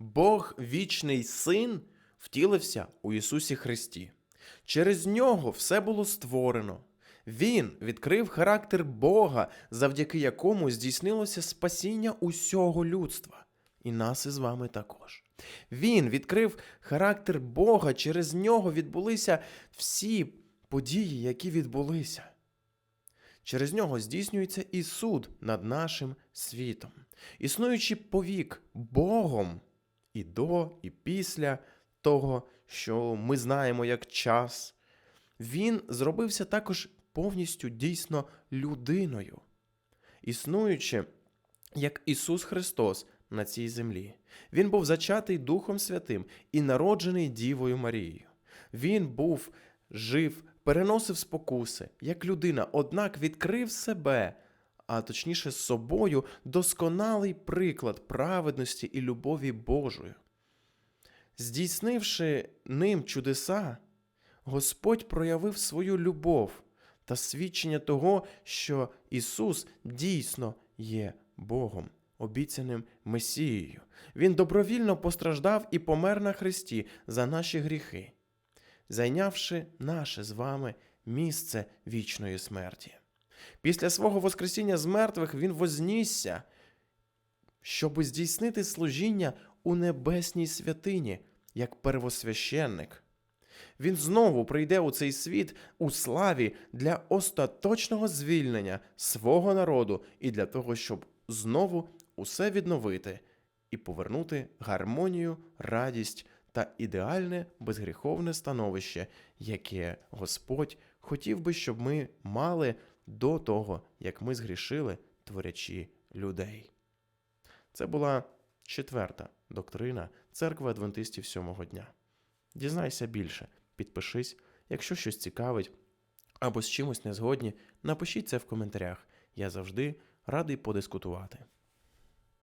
Бог вічний син втілився у Ісусі Христі. Через нього все було створено. Він відкрив характер Бога, завдяки якому здійснилося спасіння усього людства, і нас із вами також. Він відкрив характер Бога, через нього відбулися всі події, які відбулися. Через нього здійснюється і суд над нашим світом, існуючи повік Богом і до, і після того, що ми знаємо як час, він зробився також повністю дійсно людиною, існуючи як Ісус Христос на цій землі. Він був зачатий Духом Святим і народжений Дівою Марією. Він був жив, переносив спокуси, як людина, однак відкрив себе, а точніше собою, досконалий приклад праведності і любові Божої. Здійснивши ним чудеса, Господь проявив свою любов та свідчення того, що Ісус дійсно є Богом, обіцяним Месією. Він добровільно постраждав і помер на Христі за наші гріхи, зайнявши наше з вами місце вічної смерті. Після свого Воскресіння з мертвих Він вознісся, щоб здійснити служіння у небесній святині, як первосвященник. Він знову прийде у цей світ у славі для остаточного звільнення свого народу і для того, щоб знову усе відновити і повернути гармонію, радість та ідеальне безгріховне становище, яке Господь хотів би, щоб ми мали до того, як ми згрішили, творячи людей. Це була четверта доктрина церкви адвентистів сьомого дня. Дізнайся більше, підпишись, якщо щось цікавить або з чимось не згодні, напишіть це в коментарях. Я завжди радий подискутувати.